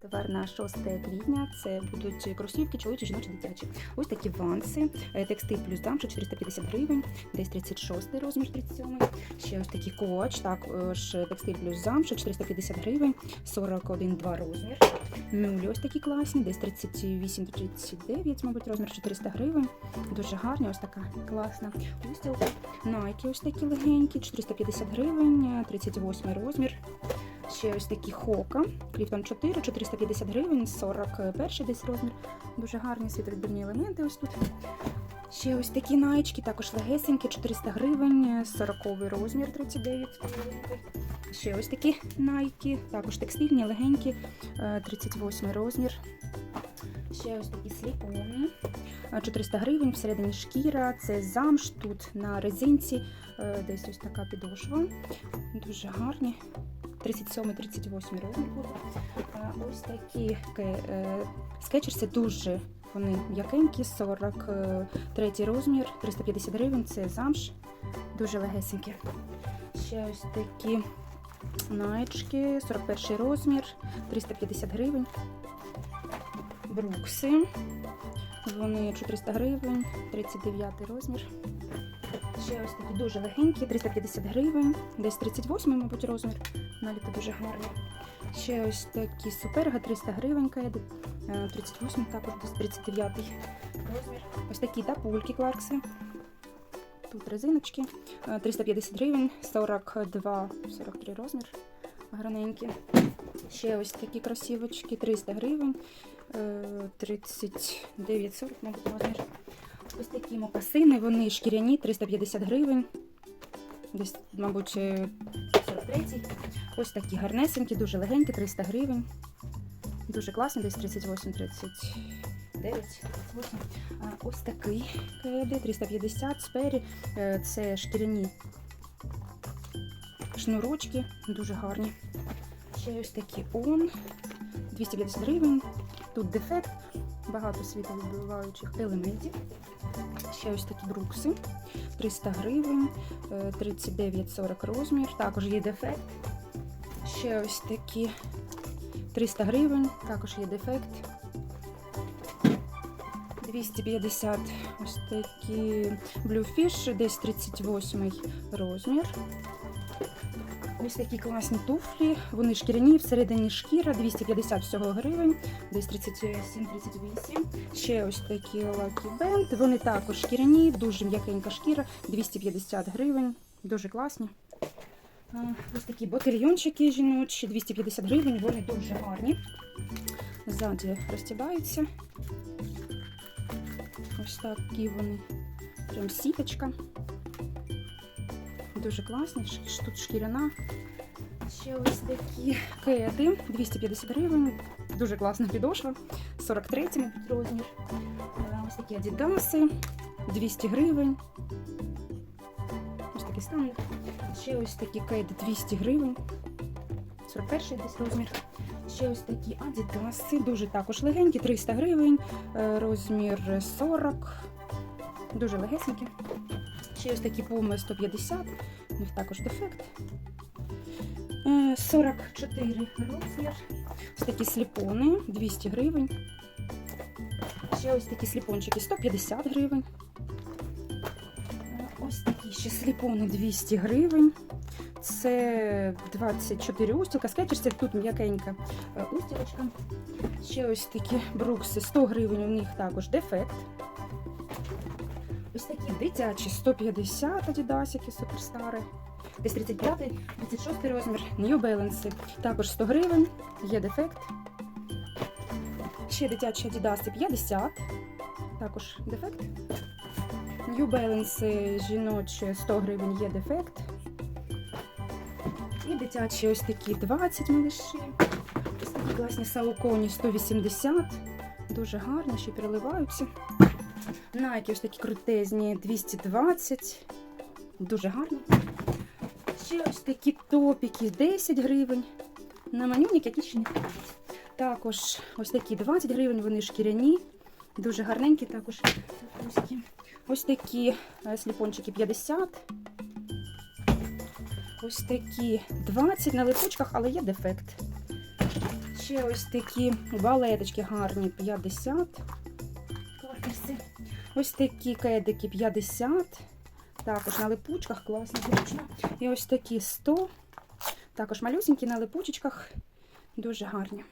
Товар на 6 квітня це будуть кросівки, чоловічі, жіночі, дитячі. Ось такі ванси, е, текстиль плюс замша 450 гривень, десь 36 розмір 37. Ще ось такий коч, також текстиль плюс замша 450 гривень, 41,2 розмір. Мюлі ось такі класні, десь 38-39, мабуть, розмір 400 гривень. Дуже гарні, ось така класна устілка. Найки ось такі легенькі, 450 гривень, е, 38 розмір. Ще ось такі хока, Кліфтон 4, 450 гривень, 41 десь розмір. Дуже гарні світовідбивні елементи ось тут. Ще ось такі наєчки, також легесенькі, 400 гривень, 40 розмір 39. Ще ось такі найки, також текстильні, легенькі, е, 38 розмір. Ще ось такі сліпони, е, 400 гривень, всередині шкіра, це замш, тут на резинці, е, десь ось така підошва. Дуже гарні. 37-38 розмір буде. Е, Ось такі е, скетчер, це дуже вони м'якенькі, 43 розмір, 350 гривень, це замш, дуже легесенькі. Ще ось такі наєчки, 41 розмір, 350 гривень. Брукси. Вони 400 гривень, 39 розмір. Ще ось такі дуже легенькі, 350 гривень, десь 38, мабуть, розмір. Наліто дуже гарні. Ще ось такі суперга, 300 гривень, кеди, е, 38, також десь 39 розмір. Ось такі тапульки кларкси. Тут резиночки, е, 350 гривень, 42-43 розмір. Граненькі. Ще ось такі кросівочки, 300 гривень, е, 39-40, мабуть, розмір. Ось такі мокасини, вони шкіряні, 350 гривень. Десь, мабуть, е, 43. Ось такі гарнесенькі, дуже легенькі, 300 гривень. Дуже класні, десь 38-39. Ось такий кеди, 350 спері. Е, Це шкіряні шнурочки, дуже гарні. Ще ось такі он, 250 гривень. Тут дефект, багато світловідбиваючих елементів. Ще ось такі брукси, 300 гривень, е, 39-40 розмір. Також є дефект. Ще ось такі 300 гривень, також є дефект. 250 ось такі Bluefish, десь 38 розмір. Ось такі класні туфлі. Вони шкіряні, всередині шкіра, 250 всього гривень, десь 37-38. Ще ось такі Band. Вони також шкіряні, дуже м'якенька шкіра, 250 гривень, дуже класні. Ось такі ботильйончики жіночі, 250 гривень, вони дуже гарні. Ззаді розтібаються. Ось такі вони. Прям сіточка. Дуже класні, тут шкіряна. Ще ось такі кеди, 250 гривень. Дуже класна підошва. 43 мабуть, розмір. Е, Ось такі адідаси, 200 гривень. Ось такий стан. Ще ось такі кеди 200 гривень. 41-й десь розмір. Ще ось такі адідаси, дуже також легенькі, 300 гривень, е, розмір 40. Дуже легесенькі. Ще ось такі пуми 150, у них також дефект. Е, 44 розмір. Ось такі сліпони 200 гривень. Ще ось такі сліпончики 150 гривень. Е, Ось такі ще сліпони 200 гривень. Це 24 устілка. Скетчер, це тут м'якенька е, устілочка. Ще ось такі брукси 100 гривень, у них також дефект. Ось такі дитячі 150 адідасики, суперстари. Десь 35, 36 розмір, New Balance. Також 100 гривень, є дефект. Ще дитячі адідаси 50, також дефект. New Balance жіночі 100 гривень, є дефект. І дитячі ось такі 20 малиші. Ось такі класні сауконі 180. Дуже гарні, ще переливаються. Найки ось такі крутезні 220. Дуже гарні. Ще ось такі топіки 10 гривень. На манюнік, які ще не ходять. Також ось такі 20 гривень, вони шкіряні. Дуже гарненькі також. Ось, такі е, сліпончики 50. Ось такі 20 на липучках, але є дефект. Ще ось такі балеточки гарні 50. Клаперси. Ось такі кедики 50. Також на липучках, класно, зручно. І ось такі 100. Також малюсенькі на липучечках. Дуже гарні.